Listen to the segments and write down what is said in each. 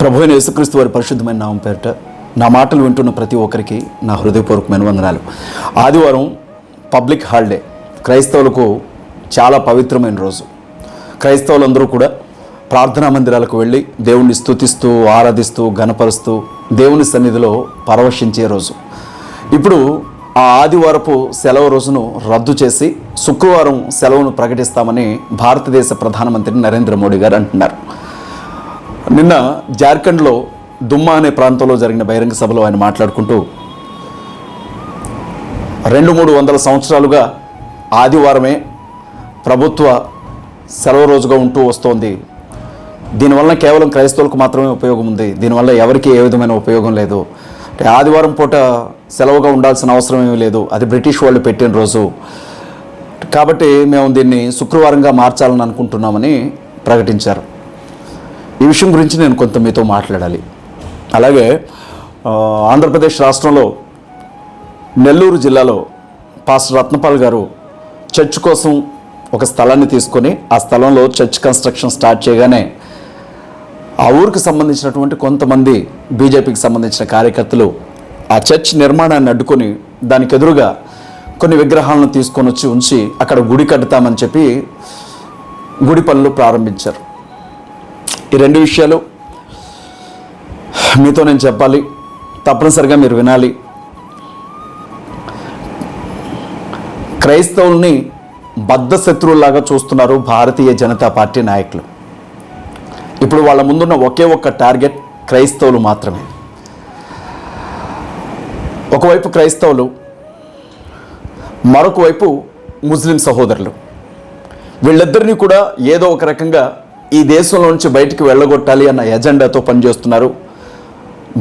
ప్రభు అయిన యేసుక్రీస్తు వారి పరిశుద్ధమైన నామం పేరిట నా మాటలు వింటున్న ప్రతి ఒక్కరికి నా హృదయపూర్వకమైన వందనాలు ఆదివారం పబ్లిక్ హాలిడే. క్రైస్తవులకు చాలా పవిత్రమైన రోజు. క్రైస్తవులందరూ కూడా ప్రార్థనా మందిరాలకు వెళ్ళి దేవుణ్ణి స్తుతిస్తూ ఆరాధిస్తూ గణపరుస్తూ దేవుని సన్నిధిలో పరవశించే రోజు. ఇప్పుడు ఆ ఆదివారపు సెలవు రోజును రద్దు చేసి శుక్రవారం సెలవును ప్రకటిస్తామని భారతదేశ ప్రధానమంత్రి నరేంద్ర మోడీ గారు అంటున్నారు. నిన్న జార్ఖండ్లో దుమ్మా అనే ప్రాంతంలో జరిగిన బహిరంగ సభలో ఆయన మాట్లాడుకుంటూ రెండు మూడు వందల సంవత్సరాలుగా ఆదివారమే ప్రభుత్వ సెలవు రోజుగా ఉంటూ వస్తోంది. దీనివల్ల కేవలం క్రైస్తవులకు మాత్రమే ఉపయోగం ఉంది. దీనివల్ల ఎవరికి ఏ విధమైన ఉపయోగం లేదు. అంటే ఆదివారం పూట సెలవుగా ఉండాల్సిన అవసరం ఏమీ లేదు. అది బ్రిటిష్ వాళ్ళు పెట్టిన రోజు. కాబట్టి మేము దీన్ని శుక్రవారంగా మార్చాలని అనుకుంటున్నామని ప్రకటించారు. ఈ విషయం గురించి నేను కొంత మీతో మాట్లాడాలి. అలాగే ఆంధ్రప్రదేశ్ రాష్ట్రంలో నెల్లూరు జిల్లాలో పాస్టర్ రత్నపాల్ గారు చర్చ్ కోసం ఒక స్థలాన్ని తీసుకొని ఆ స్థలంలో చర్చ్ కన్స్ట్రక్షన్ స్టార్ట్ చేయగానే ఆ ఊరికి సంబంధించినటువంటి కొంతమంది బీజేపీకి సంబంధించిన కార్యకర్తలు ఆ చర్చ్ నిర్మాణాన్ని అడ్డుకొని దానికి ఎదురుగా కొన్ని విగ్రహాలను తీసుకొని వచ్చి ఉంచి అక్కడ గుడి కడతామని చెప్పి గుడి పనులు ప్రారంభించారు. ఈ రెండు విషయాలు మీతో నేను చెప్పాలి. తప్పనిసరిగా మీరు వినాలి. క్రైస్తవుల్ని బద్ధ శత్రువులాగా చూస్తున్నారు భారతీయ జనతా పార్టీ నాయకులు. ఇప్పుడు వాళ్ళ ముందున్న ఒకే ఒక్క టార్గెట్ క్రైస్తవులు మాత్రమే. ఒకవైపు క్రైస్తవులు మరొక వైపు ముస్లిం సహోదరులు. వీళ్ళిద్దరినీ కూడా ఏదో ఒక రకంగా ఈ దేశంలో నుంచి బయటికి వెళ్ళగొట్టాలి అన్న ఎజెండాతో పనిచేస్తున్నారు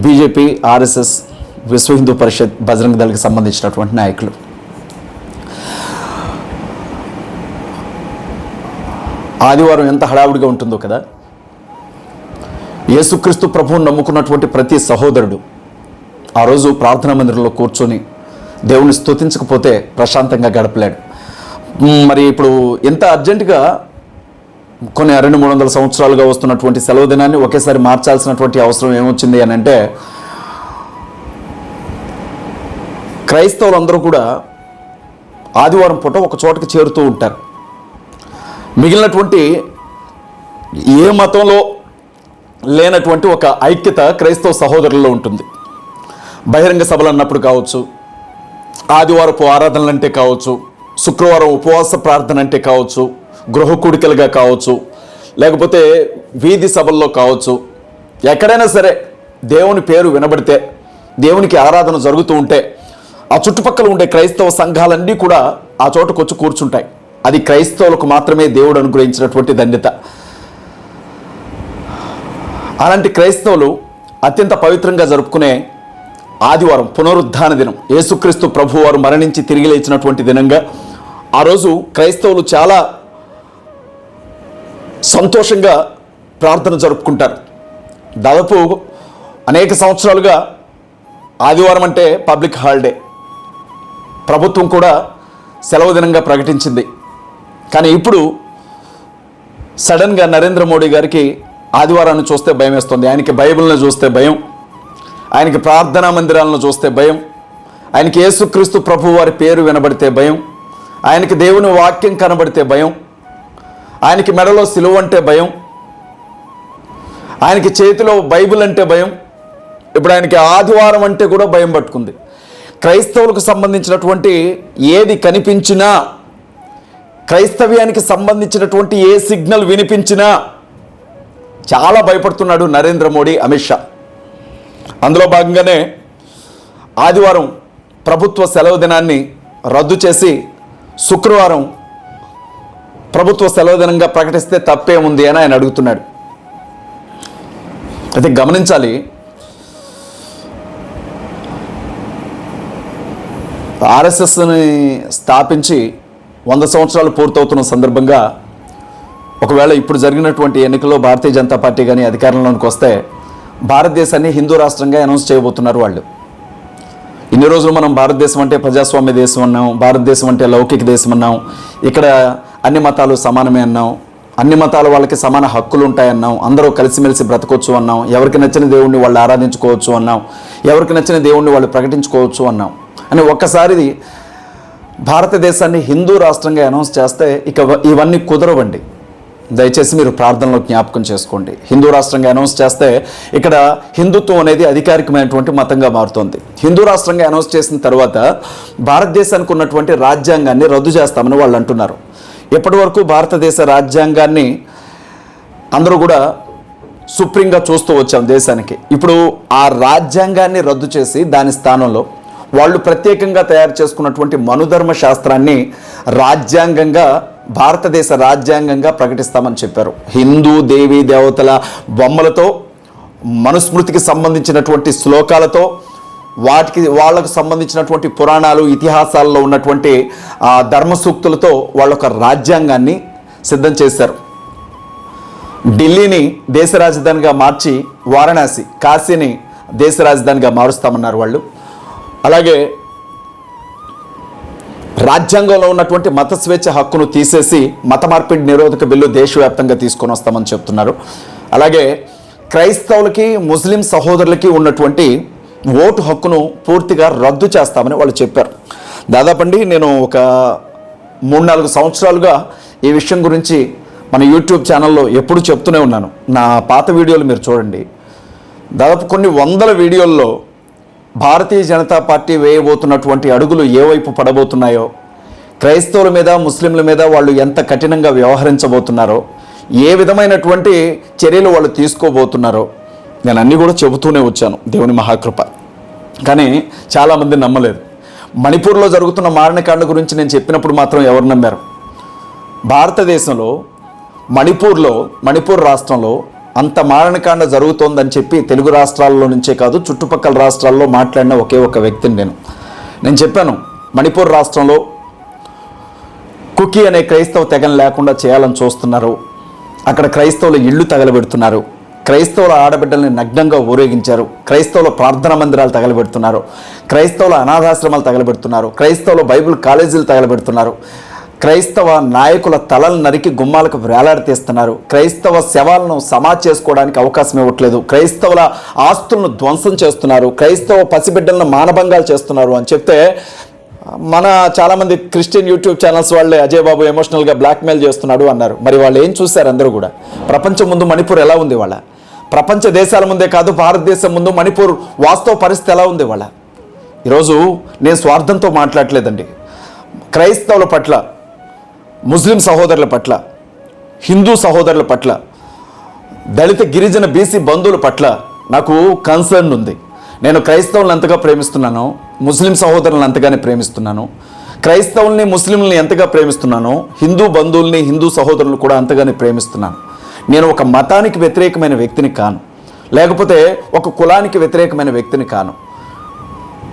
బీజేపీ ఆర్ఎస్ఎస్ విశ్వ హిందూ పరిషత్ బజరంగ దళకి సంబంధించినటువంటి నాయకులు. ఆదివారం ఎంత హడావుడిగా ఉంటుందో కదా. యేసుక్రీస్తు ప్రభువుని నమ్ముకున్నటువంటి ప్రతి సహోదరుడు ఆ రోజు ప్రార్థనా మందిరంలో కూర్చొని దేవుని స్తుతించకపోతే ప్రశాంతంగా గడపలేడు. మరి ఇప్పుడు ఎంత అర్జెంటుగా కొన్ని రెండు మూడు వందల సంవత్సరాలుగా వస్తున్నటువంటి సెలవు దినాన్ని ఒకేసారి మార్చాల్సినటువంటి అవసరం ఏమొచ్చింది అని అంటే క్రైస్తవులందరూ కూడా ఆదివారం పూట ఒక చోటకి చేరుతూ ఉంటారు. మిగిలినటువంటి ఏ మతంలో లేనటువంటి ఒక ఐక్యత క్రైస్తవ సహోదరుల్లో ఉంటుంది. బహిరంగ సభలు అన్నప్పుడు కావచ్చు ఆదివారపు ఆరాధనలు అంటే కావచ్చు శుక్రవారం ఉపవాస ప్రార్థన అంటే కావచ్చు గృహ కూడికలుగా కావచ్చు లేకపోతే వీధి సభల్లో కావచ్చు ఎక్కడైనా సరే దేవుని పేరు వినబడితే దేవునికి ఆరాధన జరుగుతూ ఉంటే ఆ చుట్టుపక్కల ఉండే క్రైస్తవ సంఘాలన్నీ కూడా ఆ చోటకు వచ్చి కూర్చుంటాయి. అది క్రైస్తవులకు మాత్రమే దేవుడు అనుగ్రహించినటువంటి ధన్యత. అలాంటి క్రైస్తవులు అత్యంత పవిత్రంగా జరుపుకునే ఆదివారం పునరుద్ధాన దినం యేసుక్రీస్తు ప్రభువారు మరణించి తిరిగి లేచినటువంటి దినంగా ఆ రోజు క్రైస్తవులు చాలా సంతోషంగా ప్రార్థన జరుపుకుంటారు. దాదాపు అనేక సంవత్సరాలుగా ఆదివారం అంటే పబ్లిక్ హాలిడే. ప్రభుత్వం కూడా సెలవు దినంగా ప్రకటించింది. కానీ ఇప్పుడు సడన్గా నరేంద్ర మోడీ గారికి ఆదివారాన్ని చూస్తే భయం వేస్తుంది. ఆయనకి బైబిల్ని చూస్తే భయం. ఆయనకి ప్రార్థనా మందిరాలను చూస్తే భయం. ఆయనకి యేసుక్రీస్తు ప్రభు వారి పేరు వినబడితే భయం. ఆయనకి దేవుని వాక్యం కనబడితే భయం. ఆయనకి మెడలో సిలువ అంటే భయం. ఆయనకి చేతిలో బైబిల్ అంటే భయం. ఇప్పుడు ఆయనకి ఆదివారం అంటే కూడా భయం పట్టుకుంది. క్రైస్తవులకు సంబంధించినటువంటి ఏది కనిపించినా క్రైస్తవ్యానికి సంబంధించినటువంటి ఏ సిగ్నల్ వినిపించినా చాలా భయపడుతున్నాడు నరేంద్ర మోడీ అమిత్ షా. అందులో భాగంగానే ఆదివారం ప్రభుత్వ సెలవు దినాన్ని రద్దు చేసి శుక్రవారం ప్రభుత్వ సెలవు దినంగా ప్రకటిస్తే ఉంది అని ఆయన అడుగుతున్నాడు. అయితే గమనించాలి ఆర్ఎస్ఎస్ని స్థాపించి వంద సంవత్సరాలు పూర్తవుతున్న సందర్భంగా ఒకవేళ ఇప్పుడు జరిగినటువంటి ఎన్నికల్లో భారతీయ జనతా పార్టీ కానీ అధికారంలోనికి వస్తే భారతదేశాన్ని హిందూ రాష్ట్రంగా అనౌన్స్ చేయబోతున్నారు వాళ్ళు. ఇన్ని రోజులు మనం భారతదేశం అంటే ప్రజాస్వామ్య దేశం అన్నాం భారతదేశం అంటే లౌకిక దేశం అన్నాం. ఇక్కడ అన్ని మతాలు సమానమే అన్నాం అన్ని మతాల వాళ్ళకి సమాన హక్కులు ఉంటాయన్నాం అందరూ కలిసిమెలిసి బ్రతకొచ్చు అన్నాం ఎవరికి నచ్చిన దేవుణ్ణి వాళ్ళు ఆరాధించుకోవచ్చు అన్నాం ఎవరికి నచ్చిన దేవుణ్ణి వాళ్ళు ప్రకటించుకోవచ్చు అన్నాం అని ఒక్కసారి భారతదేశాన్ని హిందూ రాష్ట్రంగా అనౌన్స్ చేస్తే ఇక ఇవన్నీ కుదరవండి. దయచేసి మీరు ప్రార్థనలో జ్ఞాపకం చేసుకోండి. హిందూ రాష్ట్రంగా అనౌన్స్ చేస్తే ఇక్కడ హిందుత్వం అనేది అధికారికమైనటువంటి మతంగా మారుతోంది. హిందూ రాష్ట్రంగా అనౌన్స్ చేసిన తర్వాత భారతదేశానికి ఉన్నటువంటి రాజ్యాంగాన్ని రద్దు చేస్తామని వాళ్ళు అంటున్నారు. ఎప్పటి వరకు భారతదేశ రాజ్యాంగాన్ని అందరూ కూడా సుప్రీంగా చూస్తూ వచ్చాం దేశానికి. ఇప్పుడు ఆ రాజ్యాంగాన్ని రద్దు చేసి దాని స్థానంలో వాళ్ళు ప్రత్యేకంగా తయారు చేసుకున్నటువంటి మనుధర్మ శాస్త్రాన్ని రాజ్యాంగంగా భారతదేశ రాజ్యాంగంగా ప్రకటిస్తామని చెప్పారు. హిందూ దేవీ దేవతల బొమ్మలతో మనుస్మృతికి సంబంధించినటువంటి శ్లోకాలతో వాటికి వాళ్ళకు సంబంధించినటువంటి పురాణాలు ఇతిహాసాల్లో ఉన్నటువంటి ధర్మ సూక్తులతో వాళ్ళ ఒక రాజ్యాంగాన్ని సిద్ధం చేశారు. ఢిల్లీని దేశ రాజధానిగా మార్చి వారణాసి కాశీని దేశ రాజధానిగా మారుస్తామన్నారు వాళ్ళు. అలాగే రాజ్యాంగంలో ఉన్నటువంటి మత స్వేచ్ఛ హక్కును తీసేసి మత మార్పిడి నిరోధక బిల్లు దేశవ్యాప్తంగా తీసుకొని వస్తామని చెప్తున్నారు. అలాగే క్రైస్తవులకి ముస్లిం సహోదరులకి ఉన్నటువంటి ఓటు హక్కును పూర్తిగా రద్దు చేస్తామని వాళ్ళు చెప్పారు. దాదాపండి నేను ఒక మూడు నాలుగు సంవత్సరాలుగా ఈ విషయం గురించి మన యూట్యూబ్ ఛానల్లో ఎప్పుడు చెప్తూనే ఉన్నాను. నా పాత వీడియోలు మీరు చూడండి. దాదాపు కొన్ని వందల వీడియోల్లో భారతీయ జనతా పార్టీ వేయబోతున్నటువంటి అడుగులు ఏ వైపు పడబోతున్నాయో క్రైస్తవుల మీద ముస్లింల మీద వాళ్ళు ఎంత కఠినంగా వ్యవహరించబోతున్నారో ఏ విధమైనటువంటి చర్యలు వాళ్ళు తీసుకోబోతున్నారో నేను అన్నీ కూడా చెబుతూనే వచ్చాను. దేవుని మహాకృప. కానీ చాలామంది నమ్మలేదు. మణిపూర్లో జరుగుతున్న మారణకాండ గురించి నేను చెప్పినప్పుడు మాత్రం ఎవరు నమ్మారు? భారతదేశంలో మణిపూర్లో మణిపూర్ రాష్ట్రంలో అంత మారణకాండ జరుగుతోందని చెప్పి తెలుగు రాష్ట్రాల్లో నుంచే కాదు చుట్టుపక్కల రాష్ట్రాల్లో మాట్లాడిన ఒకే ఒక వ్యక్తిని నేను. నేను చెప్పాను మణిపూర్ రాష్ట్రంలో కుకీ అనే క్రైస్తవ తెగను లేకుండా చేయాలని చూస్తున్నారు. అక్కడ క్రైస్తవుల ఇళ్ళు తగలబెడుతున్నారు. క్రైస్తవుల ఆడబిడ్డల్ని నగ్నంగా ఊరేగించారు. క్రైస్తవుల ప్రార్థనా మందిరాలు తగలబెడుతున్నారు. క్రైస్తవుల అనాథాశ్రమాలు తగలబెడుతున్నారు. క్రైస్తవుల బైబిల్ కాలేజీలు తగలబెడుతున్నారు. క్రైస్తవ నాయకుల తలలు నరికి గుమ్మాలకు వేలాడతీస్తున్నారు. క్రైస్తవ శవాలను సమా చేసుకోవడానికి అవకాశం ఇవ్వట్లేదు. క్రైస్తవుల ఆస్తులను ధ్వంసం చేస్తున్నారు. క్రైస్తవ పసిబిడ్డలను మానభంగాలు చేస్తున్నారు అని చెప్తే మన చాలామంది క్రిస్టియన్ యూట్యూబ్ ఛానల్స్ వాళ్ళే అజయ్ బాబు ఎమోషనల్గా బ్లాక్మెయిల్ చేస్తున్నాడు అన్నారు. మరి వాళ్ళు ఏం చూశారు అందరూ కూడా? ప్రపంచం ముందు మణిపూర్ ఎలా ఉంది వాళ్ళ? ప్రపంచ దేశాల ముందే కాదు భారతదేశం ముందు మణిపూర్ వాస్తవ పరిస్థితి ఎలా ఉంది వాళ్ళ ఈరోజు నేను స్వార్థంతో మాట్లాడలేదండి క్రైస్తవుల పట్ల ముస్లిం సహోదరుల పట్ల హిందూ సహోదరుల పట్ల దళిత గిరిజన బీసీ బంధువుల పట్ల నాకు కన్సర్న్ ఉంది. నేను క్రైస్తవులను ఎంతగా ప్రేమిస్తున్నాను ముస్లిం సహోదరులను అంతగానే ప్రేమిస్తున్నాను. క్రైస్తవుల్ని ముస్లింలని ఎంతగా ప్రేమిస్తున్నానో హిందూ బంధువుల్ని హిందూ సహోదరులు కూడా అంతగానే ప్రేమిస్తున్నాను. నేను ఒక మతానికి వ్యతిరేకమైన వ్యక్తిని కాను. లేకపోతే ఒక కులానికి వ్యతిరేకమైన వ్యక్తిని కాను.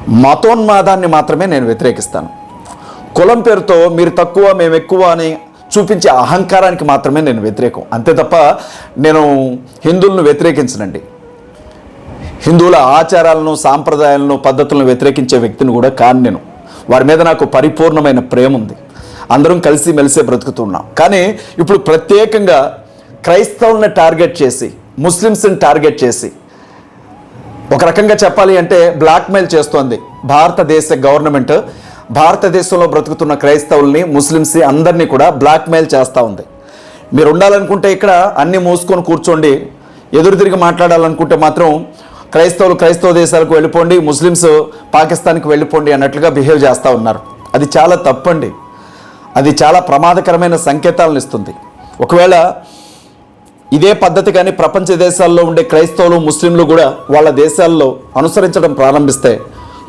మతోన్మాదాన్ని మాత్రమే నేను వ్యతిరేకిస్తాను. కులం పేరుతో మీరు తక్కువ మేము ఎక్కువ అని చూపించే అహంకారానికి మాత్రమే నేను వ్యతిరేకం. అంతే తప్ప నేను హిందువులను వ్యతిరేకించనండి. హిందువుల ఆచారాలను సాంప్రదాయాలను పద్ధతులను వ్యతిరేకించే వ్యక్తిని కూడా కాను నేను. వారి మీద నాకు పరిపూర్ణమైన ప్రేమ ఉంది అందరం కలిసి మెలిసే బ్రతుకుతున్నాం. కానీ ఇప్పుడు ప్రత్యేకంగా క్రైస్తవుల్ని టార్గెట్ చేసి ముస్లిమ్స్ని టార్గెట్ చేసి ఒక రకంగా చెప్పాలి అంటే బ్లాక్మెయిల్ చేస్తోంది. భారతదేశ గవర్నమెంట్ భారతదేశంలో బ్రతుకుతున్న క్రైస్తవుల్ని ముస్లిమ్స్ అందరినీ కూడా బ్లాక్మెయిల్ చేస్తూ ఉంది. మీరు ఉండాలనుకుంటే ఇక్కడ అన్ని మూసుకొని కూర్చోండి. ఎదురు తిరిగి మాట్లాడాలనుకుంటే మాత్రం క్రైస్తవులు క్రైస్తవ దేశాలకు వెళ్ళిపోండి ముస్లిమ్స్ పాకిస్తాన్కి వెళ్ళిపోండి అన్నట్లుగా బిహేవ్ చేస్తూ ఉన్నారు. అది చాలా తప్పండి. అది చాలా ప్రమాదకరమైన సంకేతాలను ఇస్తుంది. ఒకవేళ ఇదే పద్ధతి కానీ ప్రపంచ దేశాల్లో ఉండే క్రైస్తవులు ముస్లింలు కూడా వాళ్ళ దేశాల్లో అనుసరించడం ప్రారంభిస్తే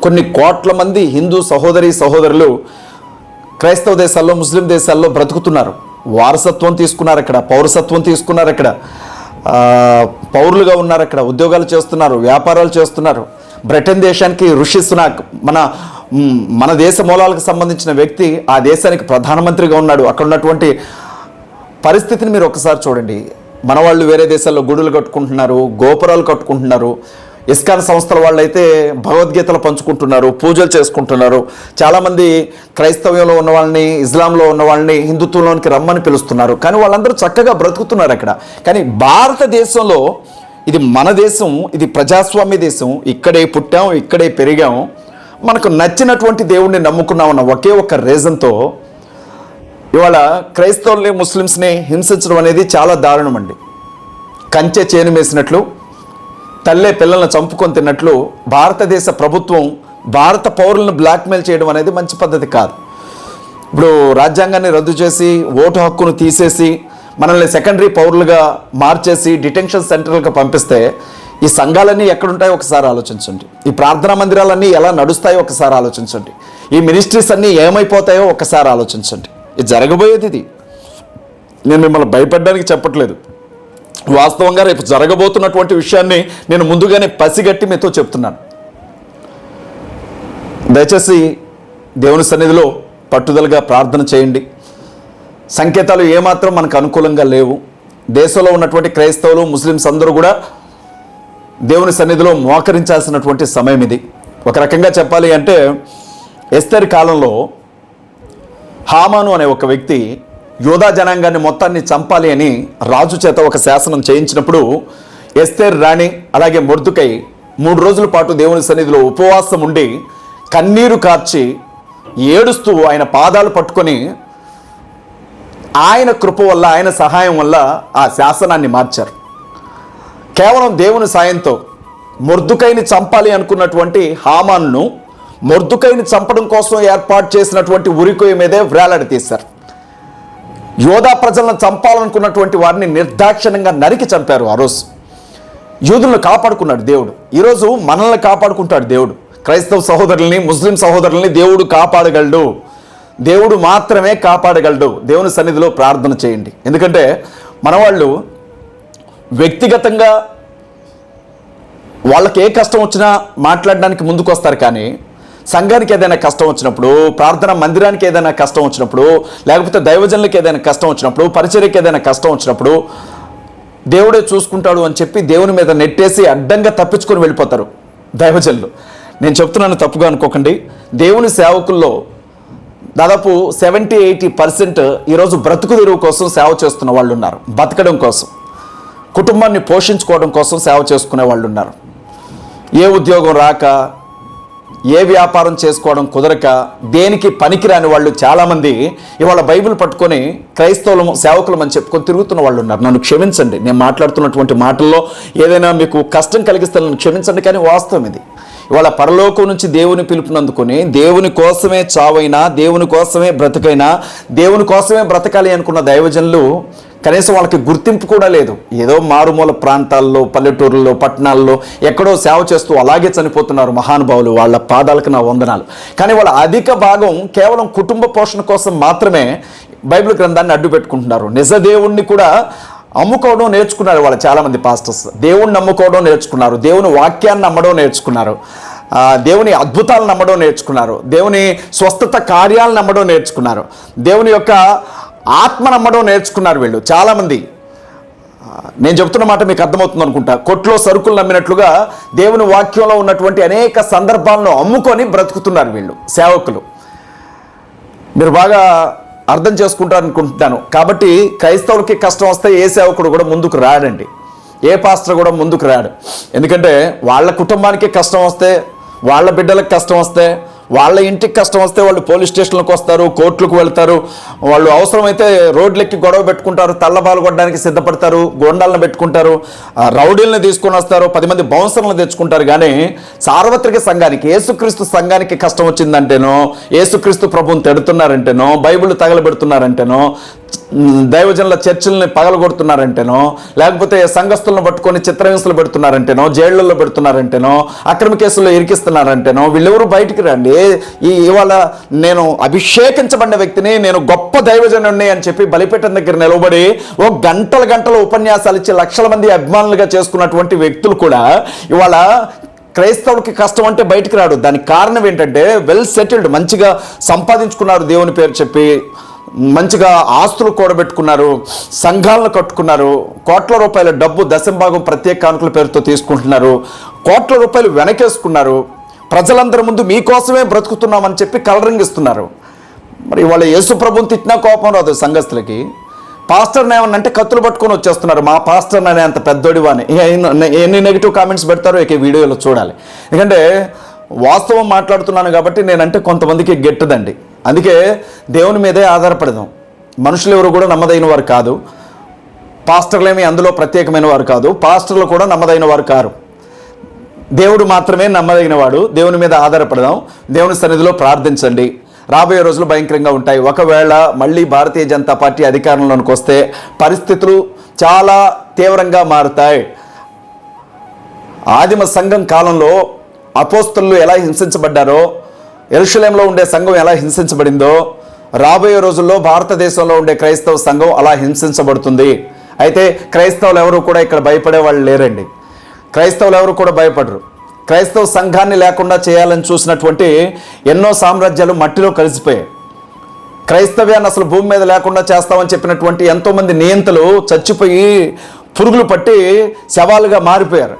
కొన్ని కోట్ల మంది హిందూ సహోదరి సహోదరులు క్రైస్తవ దేశాల్లో ముస్లిం దేశాల్లో బ్రతుకుతున్నారు. వారసత్వం తీసుకున్నారు అక్కడ పౌరసత్వం తీసుకున్నారు అక్కడ పౌరులుగా ఉన్నారు అక్కడ ఉద్యోగాలు చేస్తున్నారు వ్యాపారాలు చేస్తున్నారు. బ్రిటన్ దేశానికి ఋషి సునాక్ మన మన దేశ మూలాలకు సంబంధించిన వ్యక్తి ఆ దేశానికి ప్రధానమంత్రిగా ఉన్నాడు. అక్కడ ఉన్నటువంటి పరిస్థితిని మీరు ఒకసారి చూడండి. మన వాళ్ళు వేరే దేశాల్లో గుడులు కట్టుకుంటున్నారు గోపురాలు కట్టుకుంటున్నారు ఇస్కాన్ సంస్థల వాళ్ళైతే భగవద్గీతలు పంచుకుంటున్నారు పూజలు చేసుకుంటున్నారు. చాలామంది క్రైస్తవ్యంలో ఉన్న వాళ్ళని ఇస్లాంలో ఉన్న వాళ్ళని హిందుత్వంలోనికి రమ్మని పిలుస్తున్నారు. కానీ వాళ్ళందరూ చక్కగా బ్రతుకుతున్నారు అక్కడ. కానీ భారతదేశంలో ఇది మన దేశం ఇది ప్రజాస్వామ్య దేశం. ఇక్కడే పుట్టాం ఇక్కడే పెరిగాం. మనకు నచ్చినటువంటి దేవుణ్ణి నమ్ముకున్నామన్న ఒకే ఒక రీజన్తో ఇవాళ క్రైస్తవుల్ని ముస్లిమ్స్ని హింసించడం అనేది చాలా దారుణం అండి కంచె చేను వేసినట్లు తల్లే పిల్లల్ని చంపుకొని తిన్నట్లు భారతదేశ ప్రభుత్వం భారత పౌరులను బ్లాక్మెయిల్ చేయడం అనేది మంచి పద్ధతి కాదు. ఇప్పుడు రాజ్యాంగాన్ని రద్దు చేసి ఓటు హక్కును తీసేసి మనల్ని సెకండరీ పౌరులుగా మార్చేసి డిటెన్షన్ సెంటర్లకు పంపిస్తే ఈ సంఘాలన్నీ ఎక్కడుంటాయో ఒకసారి ఆలోచించండి. ఈ ప్రార్థనా మందిరాలన్నీ ఎలా నడుస్తాయో ఒకసారి ఆలోచించండి. ఈ మినిస్ట్రీస్ అన్నీ ఏమైపోతాయో ఒకసారి ఆలోచించండి. ఇది జరగబోయేది ఇది. నేను మిమ్మల్ని భయపడడానికి చెప్పట్లేదు. వాస్తవంగా రేపు జరగబోతున్నటువంటి విషయాన్ని నేను ముందుగానే పసిగట్టి మీతో చెప్తున్నాను. దయచేసి దేవుని సన్నిధిలో పట్టుదలగా ప్రార్థన చేయండి. సంకేతాలు ఏమాత్రం మనకు అనుకూలంగా లేవు. దేశంలో ఉన్నటువంటి క్రైస్తవులు ముస్లిమ్స్ అందరూ కూడా దేవుని సన్నిధిలో మోకరించాల్సినటువంటి సమయం ఇది. ఒక రకంగా చెప్పాలి అంటే ఎస్తరి కాలంలో హామాను అనే ఒక వ్యక్తి యోధా జనాంగాన్ని మొత్తాన్ని చంపాలి అని రాజు చేత ఒక శాసనం చేయించినప్పుడు ఎస్తేర్ రాణి అలాగే మొర్దుకై మూడు రోజుల పాటు దేవుని సన్నిధిలో ఉపవాసం ఉండి కన్నీరు కార్చి ఏడుస్తూ ఆయన పాదాలు పట్టుకొని ఆయన కృప వల్ల ఆయన సహాయం వల్ల ఆ శాసనాన్ని మార్చారు. కేవలం దేవుని సాయంతో మొర్దుకైని చంపాలి అనుకున్నటువంటి హామాన్ను మొర్దుకైని చంపడం కోసం ఏర్పాటు చేసినటువంటి ఉరికొయ్య మీదే వ్రేలాడి తీశారు. యోధా ప్రజలను చంపాలనుకున్నటువంటి వారిని నిర్దాక్షిణ్యంగా నరికి చంపారు ఆ రోజు. యూదులను కాపాడుకున్నాడు దేవుడు. ఈరోజు మనల్ని కాపాడుకుంటాడు దేవుడు. క్రైస్తవ సహోదరుల్ని ముస్లిం సహోదరుల్ని దేవుడు కాపాడగలడు. దేవుడు మాత్రమే కాపాడగలడు. దేవుని సన్నిధిలో ప్రార్థన చేయండి. ఎందుకంటే మనవాళ్ళు వ్యక్తిగతంగా వాళ్ళకి ఏ కష్టం వచ్చినా మాట్లాడడానికి ముందుకు వస్తారు కానీ సంఘానికి ఏదైనా కష్టం వచ్చినప్పుడు ప్రార్థన మందిరానికి ఏదైనా కష్టం వచ్చినప్పుడు లేకపోతే దైవజనులకు ఏదైనా కష్టం వచ్చినప్పుడు పరిచర్యకి ఏదైనా కష్టం వచ్చినప్పుడు దేవుడే చూసుకుంటాడు అని చెప్పి దేవుని మీద నెట్టేసి అడ్డంగా తప్పించుకొని వెళ్ళిపోతారు దైవజనులు. నేను చెప్తున్నాను తప్పుగా అనుకోకండి. దేవుని సేవకుల్లో దాదాపు సెవెంటీ ఎయిటీ పర్సెంట్ ఈరోజు బ్రతుకు తెరువు కోసం సేవ చేస్తున్న వాళ్ళు ఉన్నారు బతకడం కోసం. కుటుంబాన్ని పోషించుకోవడం కోసం సేవ చేసుకునే వాళ్ళు ఉన్నారు ఏ ఉద్యోగం రాక ఏ వ్యాపారం చేసుకోవడం కుదరక దేనికి పనికిరాని వాళ్ళు చాలామంది ఇవాళ బైబిల్ పట్టుకొని క్రైస్తవులం సేవకులం అని చెప్పుకొని తిరుగుతున్న వాళ్ళు ఉన్నారు. నన్ను క్షమించండి. నేను మాట్లాడుతున్నటువంటి మాటల్లో ఏదైనా మీకు కష్టం కలిగిస్తే నన్ను క్షమించండి. కానీ వాస్తవం ఇది. ఇవాళ పరలోకం నుంచి దేవుని పిలుపునందుకుని దేవుని కోసమే చావైనా దేవుని కోసమే బ్రతకైనా దేవుని కోసమే బ్రతకాలి అనుకున్న దైవజనులు కనీసం వాళ్ళకి గుర్తింపు కూడా లేదు. ఏదో మారుమూల ప్రాంతాల్లో పల్లెటూరుల్లో పట్టణాల్లో ఎక్కడో సేవ చేస్తూ అలాగే చనిపోతున్నారు మహానుభావులు. వాళ్ళ పాదాలకు నా వందనాలు. కానీ వాళ్ళ అధిక భాగం కేవలం కుటుంబ పోషణ కోసం మాత్రమే బైబిల్ గ్రంథాన్ని అడ్డు పెట్టుకుంటున్నారు నిజ దేవుణ్ణి కూడా అమ్ముకోవడం నేర్చుకున్నారు వాళ్ళు చాలామంది పాస్టర్స్ దేవుణ్ణి నమ్ముకోవడం నేర్చుకున్నారు. దేవుని వాక్యాన్ని నమ్మడం నేర్చుకున్నారు. దేవుని అద్భుతాలు నమ్మడం నేర్చుకున్నారు. దేవుని స్వస్థత కార్యాలు నమ్మడం నేర్చుకున్నారు. దేవుని యొక్క ఆత్మ నమ్మడం నేర్చుకున్నారు వీళ్ళు చాలామంది. నేను చెప్తున్న మాట మీకు అర్థమవుతుంది అనుకుంటా. కొట్లో సరుకులు నమ్మినట్లుగా దేవుని వాక్యంలో ఉన్నటువంటి అనేక సందర్భాలను అమ్ముకొని బ్రతుకుతున్నారు వీళ్ళు సేవకులు. మీరు బాగా అర్థం చేసుకుంటారు అనుకుంటున్నాను. కాబట్టి క్రైస్తవులకి కష్టం వస్తే ఏ సేవకుడు కూడా ముందుకు రాడండి. ఏ పాస్టర్ కూడా ముందుకు రాడు. ఎందుకంటే వాళ్ళ కుటుంబానికి కష్టం వస్తే వాళ్ళ బిడ్డలకు కష్టం వస్తే వాళ్ళ ఇంటికి కష్టం వస్తే వాళ్ళు పోలీస్ స్టేషన్లకు వస్తారు కోర్టులకు వెళ్తారు. వాళ్ళు అవసరమైతే రోడ్లెక్కి గొడవ పెట్టుకుంటారు తల్లబాలు కొట్టడానికి సిద్ధపడతారు గోండాలను పెట్టుకుంటారు రౌడీలను తీసుకొని వస్తారు పది మంది బౌన్సర్లను తెచ్చుకుంటారు. కానీ సార్వత్రిక సంఘానికి ఏసుక్రీస్తు సంఘానికి కష్టం వచ్చిందంటేనో ఏసుక్రీస్తు ప్రభుని తెడుతున్నారంటేనో బైబిల్ తగలబెడుతున్నారంటేనో దైవజనుల చర్చిల్ని పగలగొడుతున్నారంటేనో లేకపోతే సంఘస్థులను పట్టుకొని చిత్రహింసలు పెడుతున్నారంటేనో జైళ్ళలో పెడుతున్నారంటేనో అక్రమ కేసుల్లో ఇరికిస్తున్నారంటేనో వీళ్ళెవరు బయటికి రండి. ఈ ఇవాళ నేను అభిషేకించబడిన వ్యక్తిని నేను గొప్ప దైవజనుడిని అని చెప్పి బలిపీఠం దగ్గర నిలబడి ఓ గంటల గంటల ఉపన్యాసాలు ఇచ్చి లక్షల మంది అభిమానులుగా చేసుకున్నటువంటి వ్యక్తులు కూడా ఇవాళ క్రైస్తవులకి కష్టం అంటే బయటికి రాడు. దానికి కారణం ఏంటంటే వెల్ సెటిల్డ్ మంచిగా సంపాదించుకున్నారు దేవుని పేరు చెప్పి మంచిగా ఆస్తులు కూడబెట్టుకున్నారు సంఘాలను కట్టుకున్నారు కోట్ల రూపాయల డబ్బు దశంభాగం ప్రత్యేక కానుకల పేరుతో తీసుకుంటున్నారు కోట్ల రూపాయలు వెనకేసుకున్నారు ప్రజలందరి ముందు మీకోసమే బ్రతుకుతున్నామని చెప్పి కలరింగిస్తున్నారు. మరి వాళ్ళ యేసు ప్రభుని తిట్టినా కోపం రాదు సంఘస్థులకి. పాస్టర్ని ఏమన్నా అంటే కత్తులు పట్టుకొని వచ్చేస్తున్నారు మా పాస్టర్ అనే అంత పెద్దోడివా అని. ఎన్ని- నెగిటివ్ కామెంట్స్ పెడతారో ఇక వీడియోలో చూడాలి. ఎందుకంటే వాస్తవం మాట్లాడుతున్నాను కాబట్టి నేనంటే కొంతమందికి గెట్టదండి. అందుకే దేవుని మీదే ఆధారపడదాం. మనుషులు ఎవరు కూడా నమ్మదైన వారు కాదు. పాస్టర్లేమి అందులో ప్రత్యేకమైన వారు కాదు. పాస్టర్లు కూడా నమ్మదైన వారు కారు. దేవుడు మాత్రమే నమ్మదగిన వాడు. దేవుని మీద ఆధారపడదాం. దేవుని సన్నిధిలో ప్రార్థించండి. రాబోయే రోజులు భయంకరంగా ఉంటాయి. ఒకవేళ మళ్ళీ భారతీయ జనతా పార్టీ అధికారంలోనికి వస్తే పరిస్థితులు చాలా తీవ్రంగా మారుతాయి. ఆదిమ సంఘం కాలంలో అపోస్తులు ఎలా హింసించబడ్డారో ఎరుషలేంలో ఉండే సంఘం ఎలా హింసించబడిందో రాబోయే రోజుల్లో భారతదేశంలో ఉండే క్రైస్తవ సంఘం అలా హింసించబడుతుంది. అయితే క్రైస్తవులు ఎవరు కూడా ఇక్కడ భయపడే వాళ్ళు లేరండి. క్రైస్తవులు ఎవరు కూడా భయపడరు. క్రైస్తవ సంఘాన్ని లేకుండా చేయాలని చూసినటువంటి ఎన్నో సామ్రాజ్యాలు మట్టిలో కలిసిపోయాయి. క్రైస్తవ్యాన్ని అసలు భూమి మీద లేకుండా చేస్తామని చెప్పినటువంటి ఎంతోమంది నియంతలు చచ్చిపోయి పురుగులు పట్టి శవాలుగా మారిపోయారు.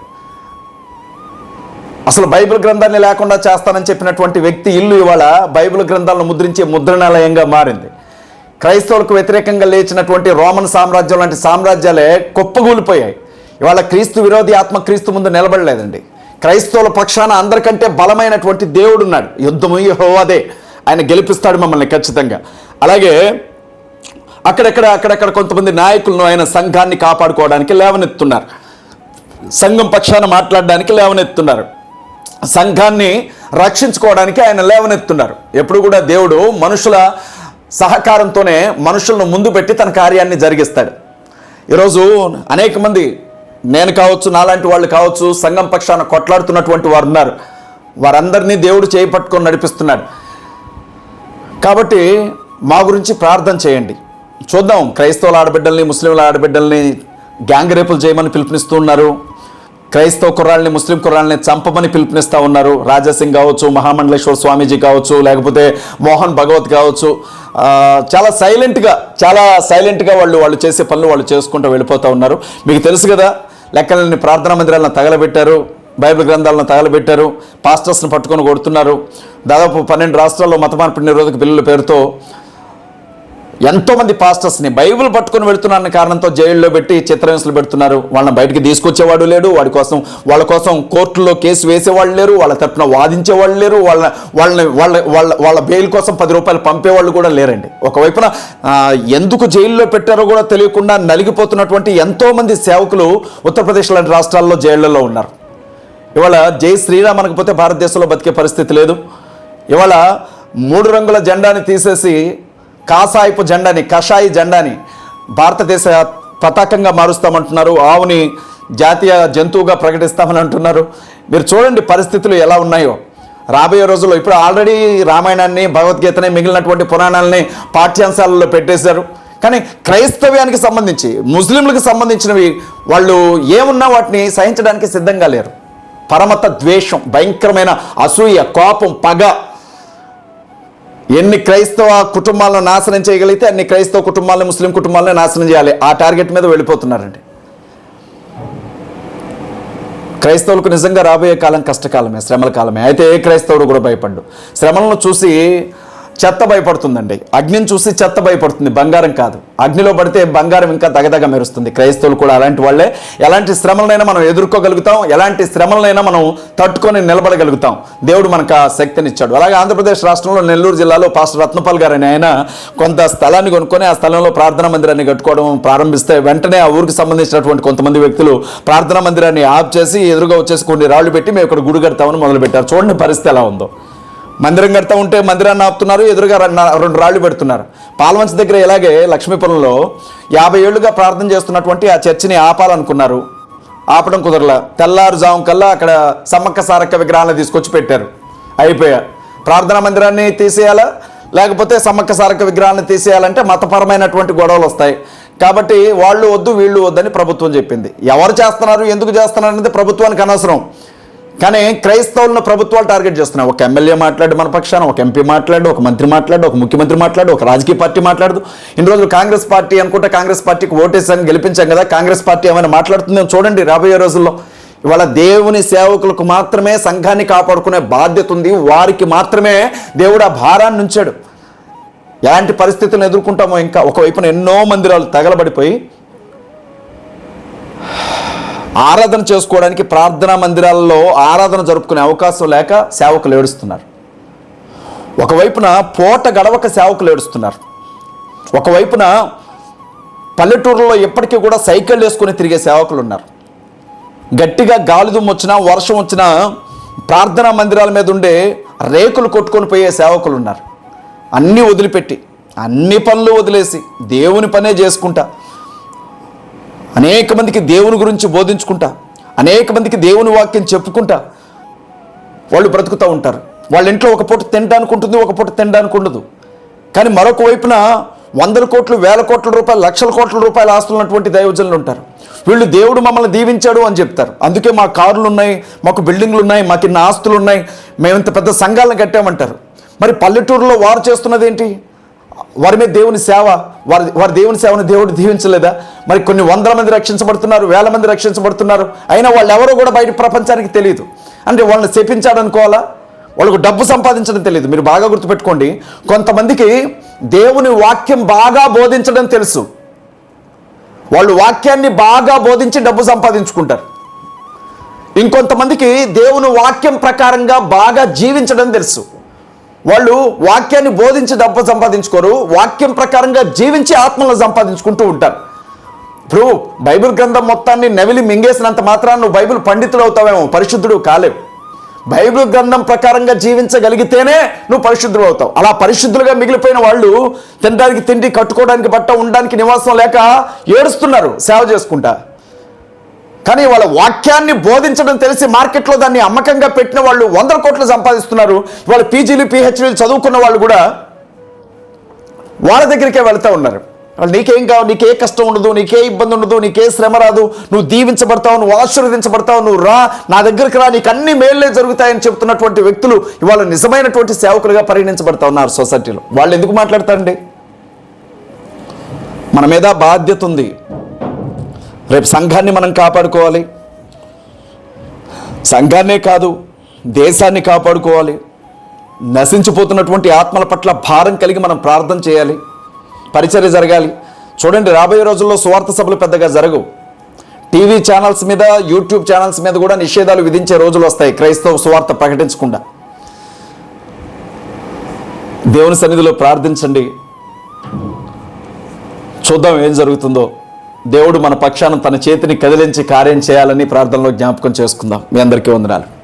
అసలు బైబిల్ గ్రంథాన్ని లేకుండా చేస్తానని చెప్పినటువంటి వ్యక్తి ఇల్లు ఇవాళ బైబిల్ గ్రంథాలను ముద్రించే ముద్రణాలయంగా మారింది. క్రైస్తవులకు వ్యతిరేకంగా లేచినటువంటి రోమన్ సామ్రాజ్యం లాంటి సామ్రాజ్యాలే కుప్పగూలిపోయాయి. ఇవాళ క్రీస్తు విరోధి ఆత్మ క్రీస్తు ముందు నిలబడలేదండి. క్రైస్తవుల పక్షాన అందరికంటే బలమైనటువంటి దేవుడు ఉన్నాడు యుద్ధము అదే. ఆయన గెలిపిస్తాడు మమ్మల్ని ఖచ్చితంగా. అలాగే అక్కడెక్కడ అక్కడక్కడ కొంతమంది నాయకులను ఆయన సంఘాన్ని కాపాడుకోవడానికి లేవనెత్తున్నారు. సంఘం పక్షాన మాట్లాడడానికి లేవనెత్తున్నారు. సంఘాన్ని రక్షించుకోవడానికి ఆయన లేవనెత్తున్నారు ఎప్పుడు కూడా దేవుడు మనుషుల సహకారంతోనే మనుషులను ముందు పెట్టి తన కార్యాన్ని జరిగిస్తాడు. ఈరోజు అనేక మంది నేను కావచ్చు నాలాంటి వాళ్ళు కావచ్చు సంఘం పక్షాన కొట్లాడుతున్నటువంటి వారు ఉన్నారు. వారందరినీ దేవుడు చేపట్టుకొని నడిపిస్తున్నాడు. కాబట్టి మా గురించి ప్రార్థన చేయండి. చూద్దాం క్రైస్తవుల ఆడబిడ్డల్ని ముస్లింల ఆడబిడ్డల్ని గ్యాంగ్ రేపులు చేయమని పిలుపునిస్తూ ఉన్నారు. క్రైస్తవ కుర్రాళ్ళని ముస్లిం కుర్రాళ్ళని చంపమని పిలుపునిస్తూ ఉన్నారు. రాజాసింగ్ కావచ్చు మహామండలేశ్వర స్వామీజీ కావచ్చు లేకపోతే మోహన్ భగవత్ కావచ్చు. చాలా సైలెంట్గా చాలా సైలెంట్గా వాళ్ళు వాళ్ళు చేసే పనులు వాళ్ళు చేసుకుంటూ వెళ్ళిపోతూ ఉన్నారు. మీకు తెలుసు కదా లెక్కలని ప్రార్థనా మందిరాలను తగలబెట్టారు బైబిల్ గ్రంథాలను తగలబెట్టారు పాస్టర్స్ని పట్టుకొని కొడుతున్నారు. దాదాపు పన్నెండు రాష్ట్రాల్లో మత మార్పిడి నిరోధక బిల్లుల పేరుతో ఎంతోమంది పాస్టర్స్ని బైబిల్ పట్టుకొని వెళ్తున్నారన్న కారణంతో జైల్లో పెట్టి చిత్రహింసలు పెడుతున్నారు. వాళ్ళని బయటికి తీసుకొచ్చేవాడు లేడు. వాడి కోసం వాళ్ళ కోసం కోర్టులో కేసు వేసేవాళ్ళు లేరు. వాళ్ళ తరఫున వాదించేవాళ్ళు లేరు. వాళ్ళ వాళ్ళని వాళ్ళ వాళ్ళ వాళ్ళ బెయిల్ కోసం పది రూపాయలు పంపేవాళ్ళు కూడా లేరండి. ఒకవైపున ఎందుకు జైల్లో పెట్టారో కూడా తెలియకుండా నలిగిపోతున్నటువంటి ఎంతోమంది సేవకులు ఉత్తరప్రదేశ్ లాంటి రాష్ట్రాల్లో జైళ్ళలో ఉన్నారు. ఇవాళ జై శ్రీరామ్ అనకపోతే భారతదేశంలో బతికే పరిస్థితి లేదు. ఇవాళ మూడు రంగుల జెండాని తీసేసి కాసాయిపు జెండాని కషాయి జెండాని భారతదేశ పతాకంగా మారుస్తామంటున్నారు. ఆవుని జాతీయ జంతువుగా ప్రకటిస్తామని అంటున్నారు. మీరు చూడండి పరిస్థితులు ఎలా ఉన్నాయో. రాబోయే రోజుల్లో ఇప్పుడు ఆల్రెడీ రామాయణాన్ని భగవద్గీతని మిగిలినటువంటి పురాణాలని పాఠ్యాంశాలలో పెట్టేశారు. కానీ క్రైస్తవ్యానికి సంబంధించి ముస్లింలకు సంబంధించినవి వాళ్ళు ఏమున్నా వాటిని సహించడానికి సిద్ధంగా లేరు. పరమత ద్వేషం భయంకరమైన అసూయ కోపం పగ ఎన్ని క్రైస్తవ కుటుంబాలను నాశనం చేయగలిగితే అన్ని క్రైస్తవ కుటుంబాలను ముస్లిం కుటుంబాలను నాశనం చేయాలి. ఆ టార్గెట్ మీద వెళ్ళిపోతున్నారండి. క్రైస్తవులకు నిజంగా రాబోయే కాలం కష్టకాలమే శ్రమల కాలమే. అయితే ఏ క్రైస్తవుడు కూడా భయపడ్డు. శ్రమలను చూసి చెత్త భయపడుతుందండి. అగ్నిని చూసి చెత్త భయపడుతుంది. బంగారం కాదు. అగ్నిలో పడితే బంగారం ఇంకా దగదగ మెరుస్తుంది. క్రైస్తవులు కూడా అలాంటి వాళ్ళే. ఎలాంటి శ్రమలనైనా మనం ఎదుర్కోగలుగుతాం. ఎలాంటి శ్రమలనైనా మనం తట్టుకొని నిలబడగలుగుతాం. దేవుడు మనకు ఆ శక్తినిచ్చాడు. అలాగే ఆంధ్రప్రదేశ్ రాష్ట్రంలో నెల్లూరు జిల్లాలో పాస్టర్ రత్నపాల్ గారు ఆయన కొంత స్థలాన్ని కొనుక్కొని ఆ స్థలంలో ప్రార్థనా మందిరాన్ని కట్టుకోవడం ప్రారంభిస్తే వెంటనే ఆ ఊరికి సంబంధించినటువంటి కొంతమంది వ్యక్తులు ప్రార్థనా మందిరాన్ని ఆఫ్ చేసి ఎదురుగా వచ్చేసి కొన్ని రాళ్ళు పెట్టి మేము ఇక్కడ గుడి కడతామని మొదలుపెట్టారు. చూడండి పరిస్థితి ఎలా ఉందో. మందిరం కడతా ఉంటే మందిరాన్ని ఆపుతున్నారు ఎదురుగా రెండు రెండు రాళ్ళు పెడుతున్నారు. పాల్వంచ దగ్గర ఇలాగే లక్ష్మీపురంలో యాభై ఏళ్ళుగా ప్రార్థన చేస్తున్నటువంటి ఆ చర్చిని ఆపాలనుకున్నారు. ఆపడం కుదరలా. తెల్లారుజాము కల్లా అక్కడ సమ్మక్క సారక్క విగ్రహాలను తీసుకొచ్చి పెట్టారు. అయిపోయా. ప్రార్థనా మందిరాన్ని తీసేయాలా? లేకపోతే సమ్మక్క సారక్క విగ్రహాలను తీసేయాలంటే మతపరమైనటువంటి గొడవలు వస్తాయి. కాబట్టి వాళ్ళు వద్దు వీళ్ళు వద్దని ప్రభుత్వం చెప్పింది. ఎవరు చేస్తున్నారు ఎందుకు చేస్తున్నారు అనేది ప్రభుత్వానికి అనవసరం. కానీ క్రైస్తవులను ప్రభుత్వాలు టార్గెట్ చేస్తున్నాయి. ఒక ఎమ్మెల్యే మాట్లాడు మన పక్షాన ఒక ఎంపీ మాట్లాడు ఒక మంత్రి మాట్లాడు ఒక ముఖ్యమంత్రి మాట్లాడు ఒక రాజకీయ పార్టీ మాట్లాడదు. ఇన్ని రోజులు కాంగ్రెస్ పార్టీ అనుకుంటే కాంగ్రెస్ పార్టీకి ఓటేసాను గెలిపించాం కదా కాంగ్రెస్ పార్టీ ఏమైనా మాట్లాడుతుందేమో చూడండి రాబోయే రోజుల్లో. ఇవాళ దేవుని సేవకులకు మాత్రమే సంఘాన్ని కాపాడుకునే బాధ్యత ఉంది వారికి మాత్రమే దేవుడు ఆ భారాన్ని ఉంచాడు. ఎలాంటి పరిస్థితులను ఎదుర్కొంటామో ఇంకా. ఒకవైపున ఎన్నో మందిరాలు తగలబడిపోయి ఆరాధన చేసుకోవడానికి ప్రార్థనా మందిరాల్లో ఆరాధన జరుపుకునే అవకాశం లేక సేవకులు ఏడుస్తున్నారు. ఒకవైపున పూట గడవక సేవకులు ఏడుస్తున్నారు. ఒకవైపున పల్లెటూరులో ఎప్పటికీ కూడా సైకిల్ వేసుకుని తిరిగే సేవకులు ఉన్నారు. గట్టిగా గాలి దుమ్ము వచ్చినా వర్షం వచ్చినా ప్రార్థనా మందిరాల మీద ఉండే రేకులు కొట్టుకొని పోయే సేవకులు ఉన్నారు. అన్నీ వదిలిపెట్టి అన్ని పనులు వదిలేసి దేవుని పనే చేసుకుంటా అనేక మందికి దేవుని గురించి బోధించుకుంటా అనేక మందికి దేవుని వాక్యం చెప్పుకుంటా వాళ్ళు బ్రతుకుతూ ఉంటారు. వాళ్ళ ఇంట్లో ఒక పూట తినడానికి ఉంటుంది ఒక పూట తినడానికి ఉండదు. కానీ మరొక వైపున వందల కోట్లు వేల కోట్ల రూపాయలు లక్షల కోట్ల రూపాయల ఆస్తులు ఉన్నటువంటి దైవజనులు ఉంటారు. వీళ్ళు దేవుడు మమ్మల్ని దీవించాడు అని చెప్తారు. అందుకే మా కార్లు ఉన్నాయి మాకు బిల్డింగ్లు ఉన్నాయి మాకు ఇన్ని ఆస్తులు ఉన్నాయి మేము ఇంత పెద్ద సంఘాలను కట్టామంటారు. మరి పల్లెటూరులో వారు చేస్తున్నది ఏంటి? వారి మీద దేవుని సేవ వారి వారి దేవుని సేవను దేవుడు దీవించలేదా? మరి కొన్ని వందల మంది రక్షించబడుతున్నారు వేల మంది రక్షించబడుతున్నారు. అయినా వాళ్ళు ఎవరో కూడా బయట ప్రపంచానికి తెలియదు. అంటే వాళ్ళని శపించాడనుకోవాలా వాళ్ళకు డబ్బు సంపాదించడం తెలియదు. మీరు బాగా గుర్తుపెట్టుకోండి. కొంతమందికి దేవుని వాక్యం బాగా బోధించడం తెలుసు. వాళ్ళు వాక్యాన్ని బాగా బోధించి డబ్బు సంపాదించుకుంటారు. ఇంకొంతమందికి దేవుని వాక్యం ప్రకారంగా బాగా జీవించడం తెలుసు. వాళ్ళు వాక్యాన్ని బోధించి డబ్బు సంపాదించుకోరు. వాక్యం ప్రకారంగా జీవించి ఆత్మలను సంపాదించుకుంటూ ఉంటారు. ఇప్పుడు బైబిల్ గ్రంథం మొత్తాన్ని నవిలి మింగేసినంత మాత్రాన్ని నువ్వు బైబిల్ పండితుడు అవుతావేమో పరిశుద్ధుడు కాలేవు. బైబిల్ గ్రంథం ప్రకారంగా జీవించగలిగితేనే నువ్వు పరిశుద్ధుడు అవుతావు. అలా పరిశుద్ధులుగా మిగిలిపోయిన వాళ్ళు తినడానికి తిండి కట్టుకోవడానికి బట్ట ఉండడానికి నివాసం లేక ఏడుస్తున్నారు సేవ చేసుకుంటా. కానీ వాళ్ళ వాక్యాన్ని బోధించడం తెలిసి మార్కెట్లో దాన్ని అమ్మకంగా పెట్టిన వాళ్ళు వందల కోట్లు సంపాదిస్తున్నారు. వాళ్ళ పీజీలు పిహెచ్డీలు చదువుకున్న వాళ్ళు కూడా వాళ్ళ దగ్గరికే వెళ్తూ ఉన్నారు. వాళ్ళు నీకేం కావు నీకే కష్టం ఉండదు నీకే ఇబ్బంది ఉండదు నీకే శ్రమ రాదు. నువ్వు దీవించబడతావు నువ్వు ఆశీర్వదించబడతావు నువ్వు రా నా దగ్గరికి రా నీకు అన్ని మేళ్ళే జరుగుతాయని చెప్తున్నటువంటి వ్యక్తులు ఇవాళ నిజమైనటువంటి సేవకులుగా పరిగణించబడతా ఉన్నారు సొసైటీలో. వాళ్ళు ఎందుకు మాట్లాడతారండి? మన మీద బాధ్యత ఉంది. రేపు సంఘాన్ని మనం కాపాడుకోవాలి. సంఘాన్నే కాదు దేశాన్ని కాపాడుకోవాలి. నశించిపోతున్నటువంటి ఆత్మల పట్ల భారం కలిగి మనం ప్రార్థన చేయాలి. పరిచర్య జరగాలి. చూడండి రాబోయే రోజుల్లో సువార్త సభలు పెద్దగా జరగవు. టీవీ ఛానల్స్ మీద యూట్యూబ్ ఛానల్స్ మీద కూడా నిషేధాలు విధించే రోజులు వస్తాయి క్రైస్తవ సువార్త ప్రకటించకుండా. దేవుని సన్నిధిలో ప్రార్థించండి. చూద్దాం ఏం జరుగుతుందో. దేవుడు మన పక్షాన తన చేతిని కదిలించి కార్యం చేయాలని ప్రార్థనలో జ్ఞాపకం చేసుకుందాం. మీ అందరికీ వందనాలు.